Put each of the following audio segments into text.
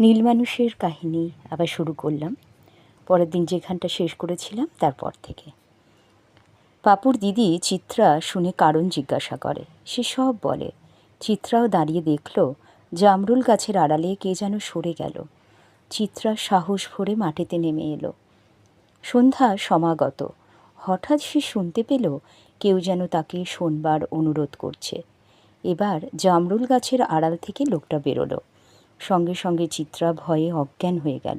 নীল মানুষের কাহিনী আবার শুরু করলাম। পরের দিন যেখানটা শেষ করেছিলাম, তারপর থেকে। পাপুর দিদি চিত্রা শুনে কারণ জিজ্ঞাসা করে। সে সব বলে। চিত্রাও দাঁড়িয়ে দেখল জামরুল গাছের আড়ালে কে যেন সরে গেল। চিত্রা সাহস ভরে মাটিতে নেমে এলো। সন্ধ্যা সমাগত। হঠাৎ সে শুনতে পেল কেউ যেন তাকে শোনবার অনুরোধ করছে। এবার জামরুল গাছের আড়াল থেকে লোকটা বেরোলো। সঙ্গে সঙ্গে চিত্রা ভয়ে অজ্ঞান হয়ে গেল।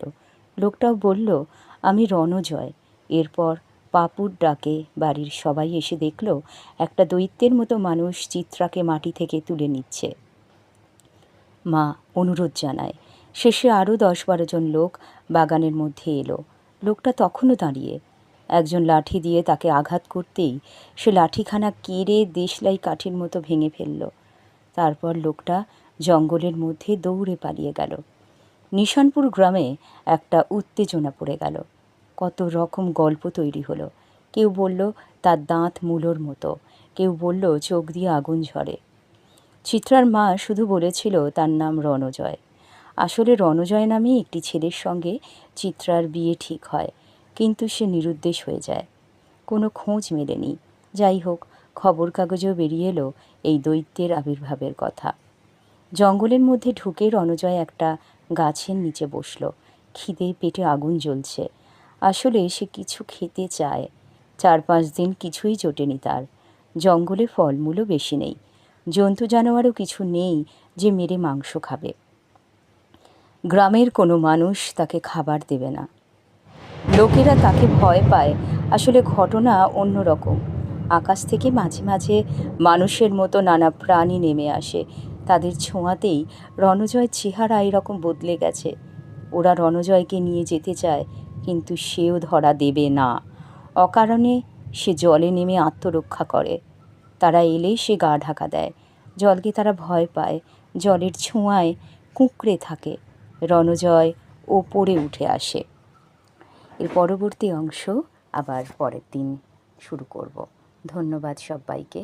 লোকটাও বলল, আমি রণজয়। এরপর পাপুর ডাকে বাড়ির সবাই এসে দেখল, একটা দৈত্যের মতো মানুষ চিত্রাকে মাটি থেকে তুলে নিচ্ছে। মা অনুরোধ জানায়। শেষে আরও দশ বারো জন লোক বাগানের মধ্যে এলো। লোকটা তখনও দাঁড়িয়ে। একজন লাঠি দিয়ে তাকে আঘাত করতেই সে লাঠিখানা কেড়ে দেশলাই কাঠির মতো ভেঙে ফেলল। তারপর লোকটা জঙ্গলের মধ্যে দৌড়ে পালিয়ে গেল। নিশানপুর গ্রামে একটা উত্তেজনা পড়ে গেল। কত রকম গল্প তৈরি হলো। কেউ বলল, তার দাঁত মূলোর মতো। কেউ বলল, চোখ দিয়ে আগুন ঝরে। চিত্রার মা শুধু বলেছিল, তার নাম রণজয়। আসলে রণজয় নামেই একটি ছেলের সঙ্গে চিত্রার বিয়ে ঠিক হয়, কিন্তু সে নিরুদ্দেশ হয়ে যায়। কোনো খোঁজ মেলেনি। যাই হোক খবর কাগজেও বেরিয়ে এলো এই দৈত্যের আবির্ভাবের কথা। জঙ্গলের মধ্যে ঢুকে রণজয় একটা গাছের নিচে বসল। খিদে পেটে আগুন জ্বলছে। আসলে সে কিছু খেতে চায়। চার পাঁচ দিন কিছুই জোটেনি তার। জঙ্গলে ফলমূলও বেশি নেই। জন্তু জানোয়ারও কিছু নেই যে মেরে মাংস খাবে। গ্রামের কোনো মানুষ তাকে খাবার দেবে না। লোকেরা তাকে ভয় পায়। আসলে ঘটনা অন্যরকম আকাশ থেকে মাঝে মাঝে মানুষের মতো নানা প্রাণী নেমে আসে। তাদের ছোঁয়াতেই রণজয়ের চেহারা এরকম বদলে গেছে। ওরা রণজয়কে নিয়ে যেতে চায়, কিন্তু সেও ধরা দেবে না। অকারণে সে জলে নেমে আত্মরক্ষা করে। তারা এলে সে গা ঢাকা দেয়। জলকে তারা ভয় পায়। জলের ছোঁয়ায় কুঁকড়ে থাকে। রণজয় ওপরে উঠে আসে। এর পরবর্তী অংশ আবার পরের দিন শুরু করব। ধন্যবাদ সবাইকে।